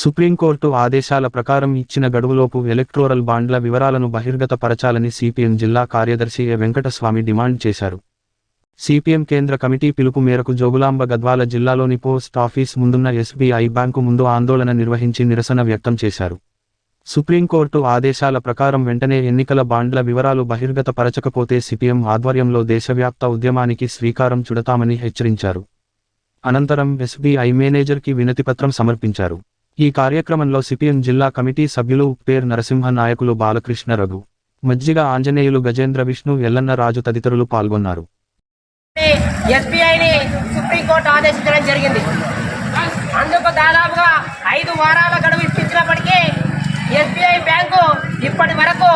Supreme court ఆదేశాల ప్రకారం ఇచ్చిన గడువులోపు ఎలక్ట్రోరల్ బాండ్ల వివరాలను బహిర్గతపరచాలని సిపిఎం జిల్లా కార్యదర్శి ఎ. వెంకటస్వామి డిమాండ్ చేశారు. సిపిఎం కేంద్ర కమిటీ పిలుపు మేరకు జోగులాంబ గద్వాల జిల్లాలోని పోస్ట్ ఆఫీస్ ముందున్న ఎస్బీఐ బ్యాంకు ముందు ఆందోళన నిర్వహించి నిరసన వ్యక్తం చేశారు. సుప్రీంకోర్టు ఆదేశాల ప్రకారం వెంటనే ఎన్నికల బాండ్ల వివరాలు బహిర్గతపరచకపోతే సిపిఎం ఆధ్వర్యంలో దేశవ్యాప్త ఉద్యమానికి శ్రీకారం చుడతామని హెచ్చరించారు. అనంతరం ఎస్బీఐ మేనేజర్కి వినతిపత్రం సమర్పించారు. ఈ కార్యక్రమంలో సిపిఎం జిల్లా కమిటీ సభ్యులు పేర్ నరసింహ నాయకులు బాలకృష్ణ రఘు మజ్జిగ ఆంజనేయులు గజేంద్ర విష్ణు ఎల్లన్న రాజు తదితరులు పాల్గొన్నారు. ఎస్బీఐని సుప్రీంకోర్టు ఆదేశించడం జరిగింది. అందుకు దాదాపుగా ఐదు వారాల గడువు ఇచ్చినప్పటికీ ఎస్బీఐ బ్యాంకు ఇప్పటి వరకు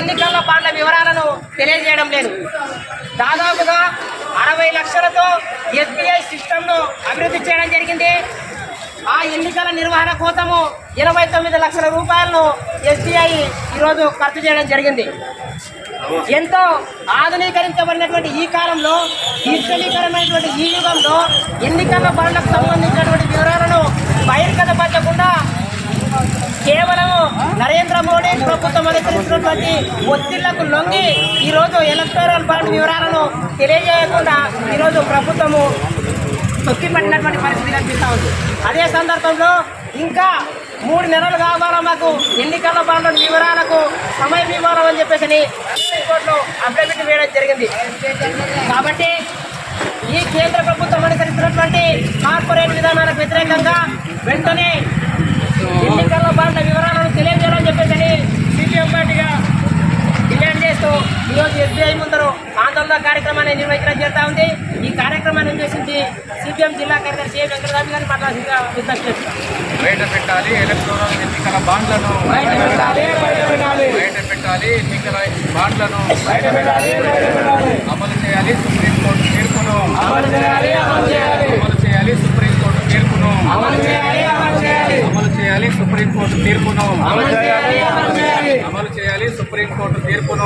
ఎన్నికల బాండ్ల వివరాలను తెలియజేయడం లేదు. దాదాపుగా అరవై లక్షలతో ఎస్బీఐ సిస్టమ్ను అభివృద్ధి చేయడం జరిగింది. ఆ ఎన్నికల నిర్వహణ కోసము ఇరవై తొమ్మిది లక్షల రూపాయలను ఎస్బీఐ ఈరోజు ఖర్చు చేయడం జరిగింది. ఎంతో ఆధునీకరించబడినటువంటి ఈ కాలంలో డిజిటలీకరమైనటువంటి ఈ యుగంలో ఎన్నికల బండ్లకు సంబంధించినటువంటి వివరాలను బహిర్గతపరచకుండా కేవలం నరేంద్ర మోడీ ప్రభుత్వం అనుసరించినటువంటి ఒత్తిళ్ళకు లొంగి ఈరోజు ఎలక్టోరల్ బాండ్ వివరాలను తెలియజేయకుండా ఈరోజు ప్రభుత్వము తొక్కిపట్టినటువంటి పరిస్థితి కనిపిస్తూ ఉంది. అదే సందర్భంలో ఇంకా మూడు నెలలు కావాలా మాకు ఎన్నికల బాండ్ల వివరాలకు సమయం ఇవ్వాలని చెప్పేసి సుప్రీంకోర్టులో అఫిడవిట్ వేయడం జరిగింది. కాబట్టి ఈ కేంద్ర ప్రభుత్వం అనుసరిస్తున్నటువంటి కార్పొరేట్ విధానాలకు వ్యతిరేకంగా వెంటనే ఎన్నికల బాండ్ల వివరాలను తెలియజేయాలని చెప్పేసి సిపిఎం పార్టీగా డిమాండ్ చేస్తూ ఈరోజు ఎస్బీఐ ముందరు ఆందోళన కార్యక్రమాన్ని నిర్వహించడం జరుగుతూ ఉంది. ఈ కార్యక్రమాన్ని ఉద్దేశించి సిపిఎం జిల్లా కార్యదర్శి ఏ వెంకటరామి గారిని విజ్ఞప్తి చేస్తున్నాం బయట పెట్టాలి ఎలక్టోరల్ ఎన్నికల బాండ్లను బయట పెట్టాలి ఎన్నికల బాండ్లను అమలు చేయాలి సుప్రీంకోర్టు తీర్పును అమలు చేయాలి సుప్రీంకోర్టు తీర్పును అమలు చేయాలి సుప్రీంకోర్టు తీర్పును అమలు చేయాలి సుప్రీంకోర్టు తీర్పును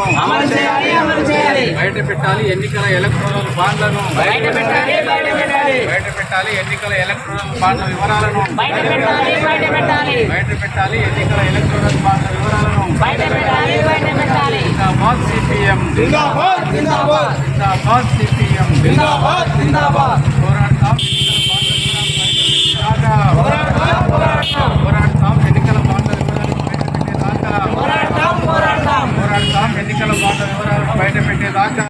బయట పెట్టాలి ఎన్నికల ఎలక్టోరల్ బాండ్లను బయట పెట్టాలి బయట పెట్టాలి బయట పెట్టాలి ఎన్నికల ఎలక్టోరల్ బాండ్ల వివరాలను బయట పెట్టాలి బయట పెట్టాలి బయట పెట్టాలి ఎన్నికల ఎలక్టోరల్ బాండ్ల వివరాలను బయట పెట్టాలి బయట పెట్టాలి జిందాబాద్ సిపిఎం. జిందాబాద్ జిందాబాద్. జిందాబాద్ సిపిఎం. జిందాబాద్ జిందాబాద్.